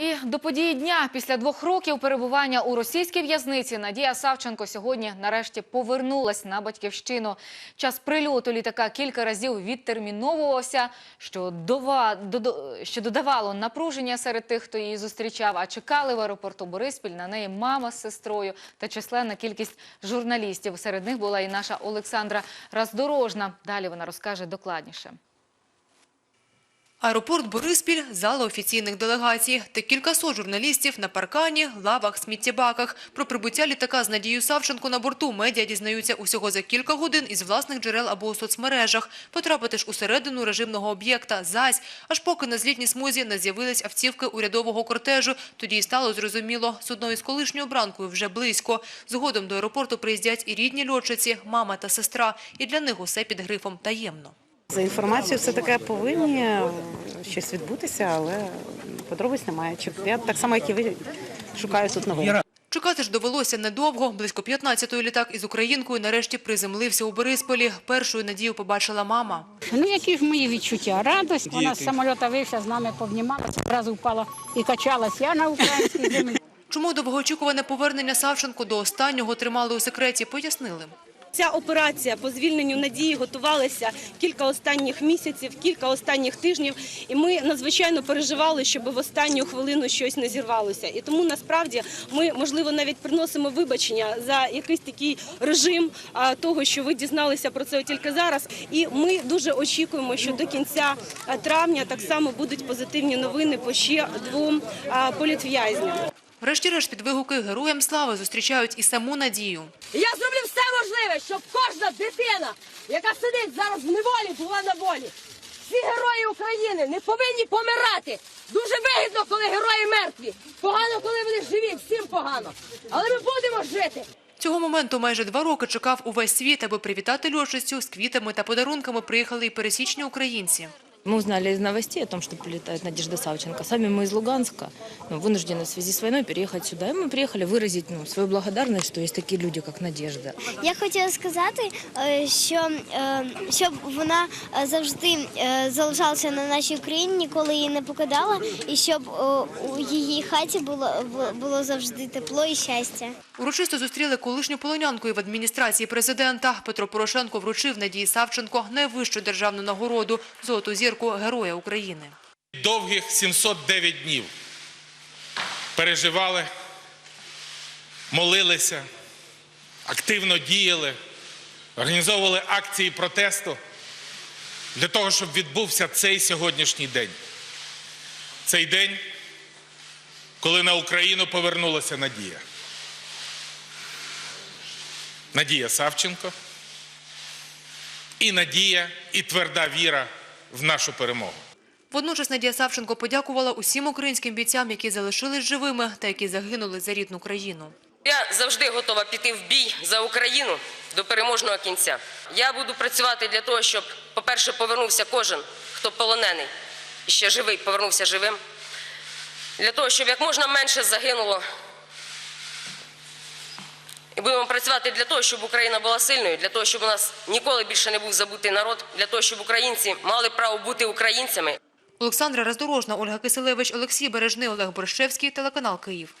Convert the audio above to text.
І до події дня після двох років перебування у російській в'язниці Надія Савченко сьогодні нарешті повернулась на батьківщину. Час прильоту літака кілька разів відтерміновувався, що, дова, додо- що додавало напруження серед тих, хто її зустрічав. А чекали в аеропорту Бориспіль на неї мама з сестрою та численна кількість журналістів. Серед них була і наша Олександра Раздорожна. Далі вона розкаже докладніше. Аеропорт Бориспіль – зала офіційних делегацій та кількасот журналістів на паркані, лавах, сміттєбаках. Про прибуття літака з Надією Савченко на борту медіа дізнаються усього за кілька годин із власних джерел або у соцмережах. Потрапити ж усередину режимного об'єкта – зась. Аж поки на злітній смузі не з'явились автівки урядового кортежу. Тоді й стало зрозуміло, з одною з колишньою бранкою вже близько. Згодом до аеропорту приїздять і рідні льотчиці, мама та сестра. І для них усе під грифом «таємно». За інформацією, все таке повинні е, щось відбутися, але подробиць немає. Я так само, як і ви шукаю тут новини. Чекати ж довелося недовго. Близько 15-ї літак із українкою нарешті приземлився у Борисполі. Першою надію побачила мама. Ну, які ж мої відчуття? Радость. Вона з самоліта вийшла, з нами повнімалася, одразу впала і качалась. Я на українській землі. Чому довгоочікуване повернення Савченко до останнього тримали у секреті, пояснили. Ця операція по звільненню Надії готувалася кілька останніх місяців, кілька останніх тижнів, і ми надзвичайно переживали, щоб в останню хвилину щось не зірвалося. І тому насправді ми, можливо, навіть приносимо вибачення за якийсь такий режим того, що ви дізналися про це тільки зараз. І ми дуже очікуємо, що до кінця травня так само будуть позитивні новини по ще двом політв'язням. Врешті-решт під вигуки «Героям слави» зустрічають і саму Надію. Я зроблю все можливе, щоб кожна дитина, яка сидить зараз в неволі, була на волі. Всі герої України не повинні помирати. Дуже вигідно, коли герої мертві. Погано, коли вони живі, всім погано. Але ми будемо жити. Цього моменту майже два роки чекав увесь світ, аби привітати льотчицю з квітами та подарунками приїхали і пересічні українці. Мы узнали из новостей о том, что прилетает Надежда Савченко. Сами мы из Луганска, ну, вынуждены в связи с войной переехать сюда. И мы приехали выразить ну, свою благодарность, что есть такие люди, как Надежда. Я хотіла сказати, е, що е, щоб вона е, завжди е, залишалася на нашій Україні, ніколи її не покидала, і щоб е, у її хаті було було завжди тепло і щастя. Урочисто зустріли колишню полонянку і в адміністрації президента. Петро Порошенко вручив Надії Савченко найвищу державну нагороду – золоту зірку Героя України. довгих 709 днів переживали, молилися, активно діяли, організовували акції протесту для того, щоб відбувся цей сьогоднішній день. Цей день, коли на Україну повернулася Надія. Надія Савченко і надія, і тверда віра в нашу перемогу. Водночас Надія Савченко подякувала усім українським бійцям, які залишились живими та які загинули за рідну країну. Я завжди готова піти в бій за Україну до переможного кінця. Я буду працювати для того, щоб, по-перше, повернувся кожен, хто полонений і ще живий, повернувся живим. Для того, щоб як можна менше загинуло. Будемо працювати для того, щоб Україна була сильною, для того, щоб у нас ніколи більше не був забутий народ, для того, щоб українці мали право бути українцями. Олександра Роздорожна, Ольга Киселевич, Олексій Бережний, Олег Борщевський, телеканал Київ.